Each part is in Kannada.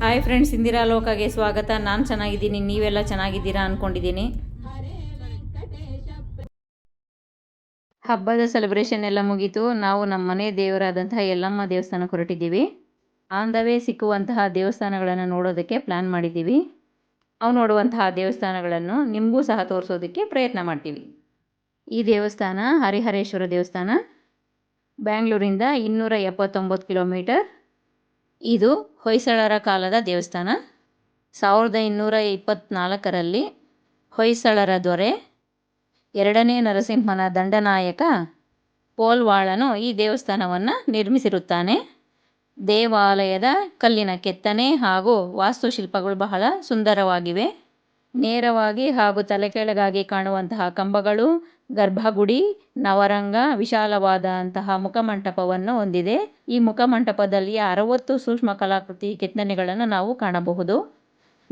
ಹಾಯ್ ಫ್ರೆಂಡ್ಸ್ ಇಂದಿರಾ ಲೋಕಗೆ ಸ್ವಾಗತ. ನಾನು ಚೆನ್ನಾಗಿದ್ದೀನಿ, ನೀವೆಲ್ಲ ಚೆನ್ನಾಗಿದ್ದೀರಾ ಅನ್ಕೊಂಡಿದ್ದೀನಿ. ಹಬ್ಬದ ಸೆಲೆಬ್ರೇಷನ್ ಎಲ್ಲ ಮುಗೀತು. ನಾವು ನಮ್ಮ ಮನೆ ದೇವರಾದಂತಹ ಯಲ್ಲಮ್ಮ ದೇವಸ್ಥಾನಕ್ಕೆ ಹೊರಟಿದ್ದೀವಿ. ಆನ್ ದ ವೇ ಸಿಕ್ಕುವಂತಹ ದೇವಸ್ಥಾನಗಳನ್ನು ನೋಡೋದಕ್ಕೆ ಪ್ಲ್ಯಾನ್ ಮಾಡಿದ್ದೀವಿ. ನಾವು ನೋಡುವಂತಹ ದೇವಸ್ಥಾನಗಳನ್ನು ನಿಮಗೂ ಸಹ ತೋರಿಸೋದಕ್ಕೆ ಪ್ರಯತ್ನ ಮಾಡ್ತೀವಿ. ಈ ದೇವಸ್ಥಾನ ಹರಿಹರೇಶ್ವರ ದೇವಸ್ಥಾನ. ಬ್ಯಾಂಗ್ಳೂರಿಂದ ಇನ್ನೂರ ಎಪ್ಪತ್ತೊಂಬತ್ತು ಕಿಲೋಮೀಟರ್ ಇದು ಹೊಯ್ಸಳರ ಕಾಲದ ದೇವಸ್ಥಾನ. ಸಾವಿರದ ಇನ್ನೂರ ಇಪ್ಪತ್ತ್ನಾಲ್ಕರಲ್ಲಿ ಹೊಯ್ಸಳರ ದೊರೆ, ಎರಡನೇ ನರಸಿಂಹನ ದಂಡನಾಯಕ ಪೋಲ್ವಾಳನು ಈ ದೇವಸ್ಥಾನವನ್ನು ನಿರ್ಮಿಸಿರುತ್ತಾನೆ. ದೇವಾಲಯದ ಕಲ್ಲಿನ ಕೆತ್ತನೆ ಹಾಗೂ ವಾಸ್ತುಶಿಲ್ಪಗಳು ಬಹಳ ಸುಂದರವಾಗಿವೆ. ನೇರವಾಗಿ ಹಾಗೂ ತಲೆಕೆಳಗಾಗಿ ಕಾಣುವಂತಹ ಕಂಬಗಳು, ಗರ್ಭಗುಡಿ, ನವರಂಗ, ವಿಶಾಲವಾದಂತಹ ಮುಖಮಂಟಪವನ್ನು ಹೊಂದಿದೆ. ಈ ಮುಖಮಂಟಪದಲ್ಲಿ ಅರವತ್ತು ಸೂಕ್ಷ್ಮ ಕಲಾಕೃತಿ ಕೆತ್ತನೆಗಳನ್ನು ನಾವು ಕಾಣಬಹುದು.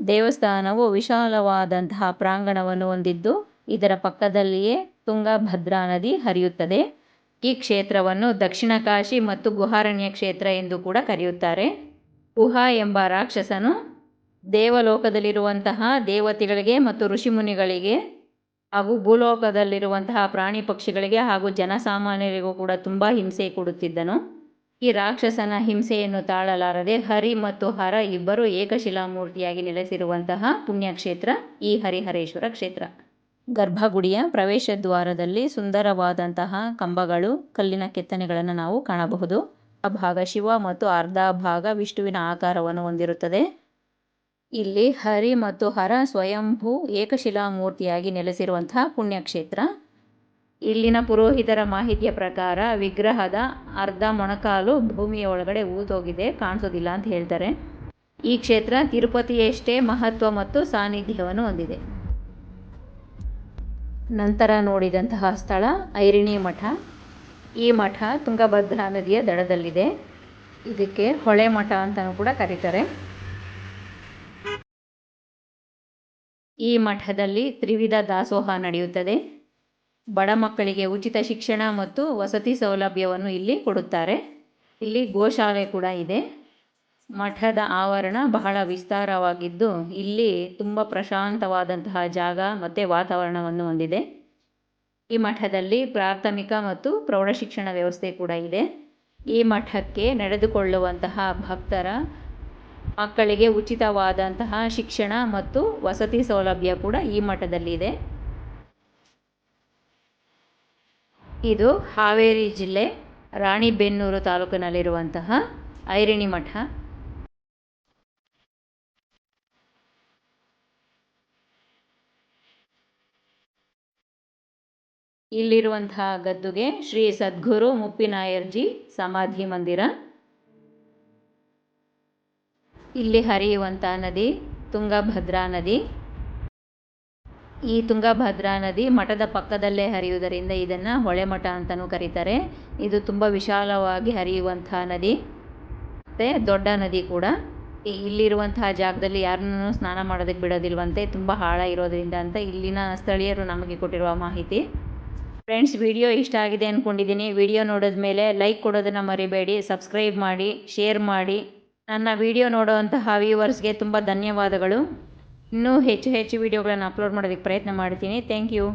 ದೇವಸ್ಥಾನವು ವಿಶಾಲವಾದಂತಹ ಪ್ರಾಂಗಣವನ್ನು ಹೊಂದಿದ್ದು, ಇದರ ಪಕ್ಕದಲ್ಲಿಯೇ ತುಂಗಭದ್ರಾ ನದಿ ಹರಿಯುತ್ತದೆ. ಈ ಕ್ಷೇತ್ರವನ್ನು ದಕ್ಷಿಣ ಕಾಶಿ ಮತ್ತು ಗುಹಾರಣ್ಯ ಕ್ಷೇತ್ರ ಎಂದು ಕೂಡ ಕರೆಯುತ್ತಾರೆ. ಗುಹಾ ಎಂಬ ರಾಕ್ಷಸನು ದೇವಲೋಕದಲ್ಲಿರುವಂತಹ ದೇವತೆಗಳಿಗೆ ಮತ್ತು ಋಷಿಮುನಿಗಳಿಗೆ ಹಾಗೂ ಭೂಲೋಕದಲ್ಲಿರುವಂತಹ ಪ್ರಾಣಿ ಪಕ್ಷಿಗಳಿಗೆ ಹಾಗೂ ಜನಸಾಮಾನ್ಯರಿಗೂ ಕೂಡ ತುಂಬ ಹಿಂಸೆ ಕೊಡುತ್ತಿದ್ದನು. ಈ ರಾಕ್ಷಸನ ಹಿಂಸೆಯನ್ನು ತಾಳಲಾರದೆ ಹರಿ ಮತ್ತು ಹರ ಇಬ್ಬರು ಏಕಶಿಲಾಮೂರ್ತಿಯಾಗಿ ನೆಲೆಸಿರುವಂತಹ ಪುಣ್ಯಕ್ಷೇತ್ರ ಈ ಹರಿಹರೇಶ್ವರ ಕ್ಷೇತ್ರ. ಗರ್ಭಗುಡಿಯ ಪ್ರವೇಶ ದ್ವಾರದಲ್ಲಿ ಸುಂದರವಾದಂತಹ ಕಂಬಗಳು, ಕಲ್ಲಿನ ಕೆತ್ತನೆಗಳನ್ನು ನಾವು ಕಾಣಬಹುದು. ಆ ಭಾಗ ಶಿವ ಮತ್ತು ಅರ್ಧ ಭಾಗ ವಿಷ್ಣುವಿನ ಆಕಾರವನ್ನು ಹೊಂದಿರುತ್ತದೆ. ಇಲ್ಲಿ ಹರಿ ಮತ್ತು ಹರ ಸ್ವಯಂಭೂ ಏಕಶಿಲಾ ಮೂರ್ತಿಯಾಗಿ ನೆಲೆಸಿರುವಂತಹ ಪುಣ್ಯಕ್ಷೇತ್ರ. ಇಲ್ಲಿನ ಪುರೋಹಿತರ ಮಾಹಿತಿಯ ಪ್ರಕಾರ ವಿಗ್ರಹದ ಅರ್ಧ ಮೊಣಕಾಲು ಭೂಮಿಯ ಒಳಗಡೆ ಊದೋಗಿದೆ ಕಾಣಿಸೋದಿಲ್ಲ ಅಂತ ಹೇಳ್ತಾರೆ. ಈ ಕ್ಷೇತ್ರ ತಿರುಪತಿಯಷ್ಟೇ ಮಹತ್ವ ಮತ್ತು ಸಾನ್ನಿಧ್ಯವನ್ನು ಹೊಂದಿದೆ. ನಂತರ ನೋಡಿದಂತಹ ಸ್ಥಳ ಐರಿಣಿ ಮಠ. ಈ ಮಠ ತುಂಗಭದ್ರಾ ನದಿಯ ದಡದಲ್ಲಿದೆ. ಇದಕ್ಕೆ ಹೊಳೆ ಮಠ ಅಂತಲೂ ಕೂಡ ಕರೀತಾರೆ. ಈ ಮಠದಲ್ಲಿ ತ್ರಿವಿಧ ದಾಸೋಹ ನಡೆಯುತ್ತದೆ. ಬಡ ಮಕ್ಕಳಿಗೆ ಉಚಿತ ಶಿಕ್ಷಣ ಮತ್ತು ವಸತಿ ಸೌಲಭ್ಯವನ್ನು ಇಲ್ಲಿ ಕೊಡುತ್ತಾರೆ. ಇಲ್ಲಿ ಗೋಶಾಲೆ ಕೂಡ ಇದೆ. ಮಠದ ಆವರಣ ಬಹಳ ವಿಸ್ತಾರವಾಗಿದ್ದು ಇಲ್ಲಿ ತುಂಬ ಪ್ರಶಾಂತವಾದಂತಹ ಜಾಗ ಮತ್ತು ವಾತಾವರಣವನ್ನು ಹೊಂದಿದೆ. ಈ ಮಠದಲ್ಲಿ ಪ್ರಾಥಮಿಕ ಮತ್ತು ಪ್ರೌಢಶಿಕ್ಷಣ ವ್ಯವಸ್ಥೆ ಕೂಡ ಇದೆ. ಈ ಮಠಕ್ಕೆ ನಡೆದುಕೊಳ್ಳುವಂತಹ ಭಕ್ತರ ಮಕ್ಕಳಿಗೆ ಉಚಿತವಾದಂತಹ ಶಿಕ್ಷಣ ಮತ್ತು ವಸತಿ ಸೌಲಭ್ಯ ಕೂಡ ಈ ಮಠದಲ್ಲಿದೆ. ಇದು ಹಾವೇರಿ ಜಿಲ್ಲೆ ರಾಣಿಬೆನ್ನೂರು ತಾಲೂಕಿನಲ್ಲಿರುವಂತಹ ಐರಿಣಿ ಮಠ. ಇಲ್ಲಿರುವಂತಹ ಗದ್ದುಗೆ ಶ್ರೀ ಸದ್ಗುರು ಮುಪ್ಪಿನಾಯರ್ಜಿ ಸಮಾಧಿ ಮಂದಿರ. ಇಲ್ಲಿ ಹರಿಯುವಂಥ ನದಿ ತುಂಗಭದ್ರಾ ನದಿ. ಈ ತುಂಗಭದ್ರಾ ನದಿ ಮಠದ ಪಕ್ಕದಲ್ಲೇ ಹರಿಯುವುದರಿಂದ ಇದನ್ನು ಹೊಳೆಮಠ ಅಂತಲೂ ಕರೀತಾರೆ. ಇದು ತುಂಬ ವಿಶಾಲವಾಗಿ ಹರಿಯುವಂಥ ನದಿ. ಮತ್ತು ದೊಡ್ಡ ನದಿ ಕೂಡ. ಇಲ್ಲಿರುವಂತಹ ಜಾಗದಲ್ಲಿ ಯಾರನ್ನೂ ಸ್ನಾನ ಮಾಡೋದಕ್ಕೆ ಬಿಡೋದಿಲ್ವಂತೆ, ತುಂಬ ಹಾಳ ಇರೋದರಿಂದ ಅಂತ ಇಲ್ಲಿನ ಸ್ಥಳೀಯರು ನಮಗೆ ಕೊಟ್ಟಿರುವ ಮಾಹಿತಿ. ಫ್ರೆಂಡ್ಸ್, ವಿಡಿಯೋ ಇಷ್ಟ ಆಗಿದೆ ಅಂದ್ಕೊಂಡಿದ್ದೀನಿ ವಿಡಿಯೋ ನೋಡಿದ ಮೇಲೆ ಲೈಕ್ ಕೊಡೋದನ್ನು ಮರಿಬೇಡಿ, ಸಬ್ಸ್ಕ್ರೈಬ್ ಮಾಡಿ, ಶೇರ್ ಮಾಡಿ. ನನ್ನ ವಿಡಿಯೋ ನೋಡುವಂತಹ ವ್ಯೂವರ್ಸ್ಗೆ ತುಂಬ ಧನ್ಯವಾದಗಳು. ಇನ್ನೂ ಹೆಚ್ಚು ಹೆಚ್ಚು ವಿಡಿಯೋಗಳನ್ನು ಅಪ್ಲೋಡ್ ಮಾಡೋದಕ್ಕೆ ಪ್ರಯತ್ನ ಮಾಡ್ತೀನಿ. Thank you.